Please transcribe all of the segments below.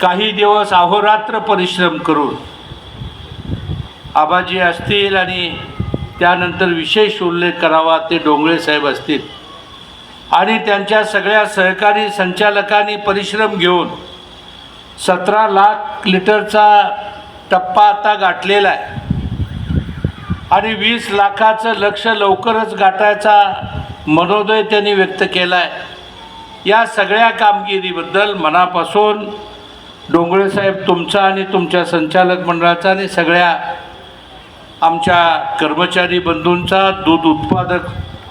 काही दिवस अहोरात्र परिश्रम करून आबाजी असतील आणि त्यानंतर विशेष उल्लेख करावा ते डोंगळे साहेब असतील. आणि त्यांच्या सगळ्या सहकारी संचालकांनी परिश्रम घेऊन सतरा लाख लिटरचा टप्पा आता गाठलेला आहे. आणि वीस लाखाचं लक्ष लवकरच गाठायचा मनोदय त्यांनी व्यक्त केला आहे या सगळ्या कामगिरीबद्दल मनापासून डोंगळे साहेब तुमचा आणि तुमच्या संचालक मंडळाचा आणि सगळ्या आमच्या कर्मचारी बंधूंचा दूध उत्पादक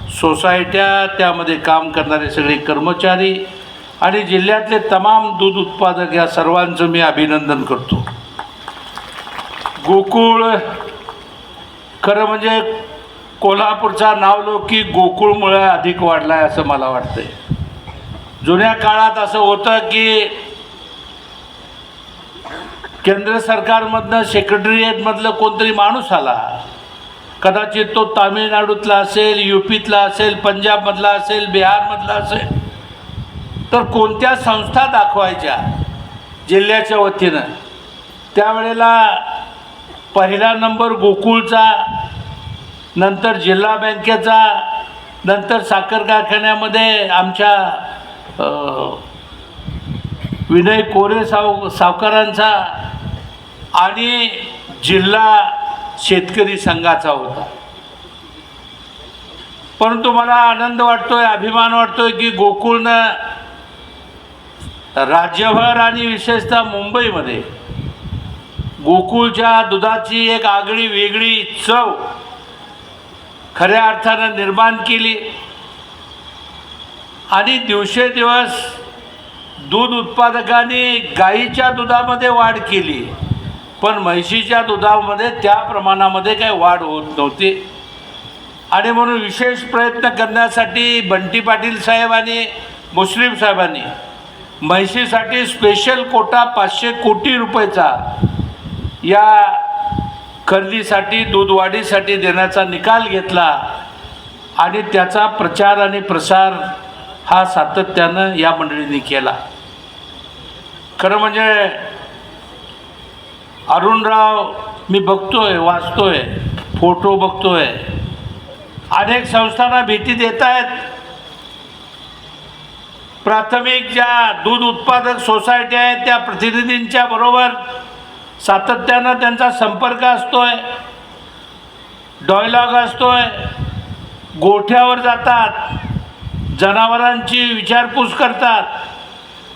सोसायट्या त्यामध्ये काम करणारे सगळे कर्मचारी आणि जिल्ह्यातले तमाम दूध उत्पादक या सर्वांचं मी अभिनंदन करतो. गोकुळ खरं म्हणजे कोल्हापूरचा नावलौकिक गोकुळमुळे अधिक वाढला आहे असं मला वाटतं जुन्या काळात असं होतं की केंद्र सरकारमधनं सेक्रेटरीएटमधलं कोणतरी माणूस आला. कदाचित तो तामिळनाडूतला असेल युपीतला असेल पंजाबमधला असेल बिहारमधला असेल. तर कोणत्या संस्था दाखवायच्या जिल्ह्याच्या वतीनं? त्यावेळेला पहिला नंबर गोकुळचा नंतर जिल्हा बँकेचा नंतर साखर कारखान्यामध्ये आमच्या विनय कोरे साव सावकारांचा आणि जिल्हा शेतकरी संघाचा होता. परंतु मला आनंद वाटतोय अभिमान वाटतोय की गोकुळनं राज्यभर आणि विशेषतः मुंबईमध्ये गोकुळच्या दुधाची एक आगळी वेगळी चव खऱ्या अर्थानं निर्माण केली. आणि दिवसेदिवस दूध उत्पादकांनी गाईच्या दुधामध्ये वाढ केली. पण म्हैशीच्या दुधामध्ये त्या प्रमाणामध्ये काही वाढ होत नव्हती. आणि म्हणून विशेष प्रयत्न करण्यासाठी बंटी पाटील साहेब आणि मुस्लिम साहेबांनी म्हैशीसाठी स्पेशल कोटा पाचशे कोटी रुपयेचा या खरेदीसाठी दूध वाढीसाठी देण्याचा निकाल घेतला. आणि त्याचा प्रचार आणि प्रसार हा सातत्यानं या मंडळींनी केला. खरं म्हणजे अरुणराव मी बघतोय वाचतोय फोटो बघतोय. अनेक संस्थांना भेटी देत आहेत. प्राथमिक ज्या दूध उत्पादक सोसायट्या आहेत त्या प्रतिनिधींच्या बरोबर सातत्यानं त्यांचा संपर्क असतोय. डॉयलॉग असतोय. गोठ्यावर जातात. जनावरांची विचारपूस करतात.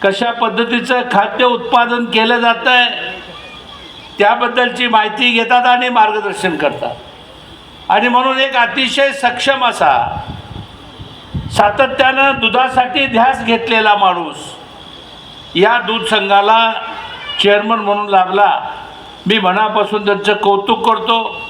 कशा पद्धतीचं खाद्य उत्पादन केलं जातं आहे त्याबद्दलची माहिती घेतात आणि मार्गदर्शन करतात. आणि म्हणून एक अतिशय सक्षम असा सातत्यानं दुधासाठी ध्यास घेतलेला माणूस या दूध संघाला चेअरमन म्हणून लागला. मी मनापासून त्यांचं कौतुक करतो.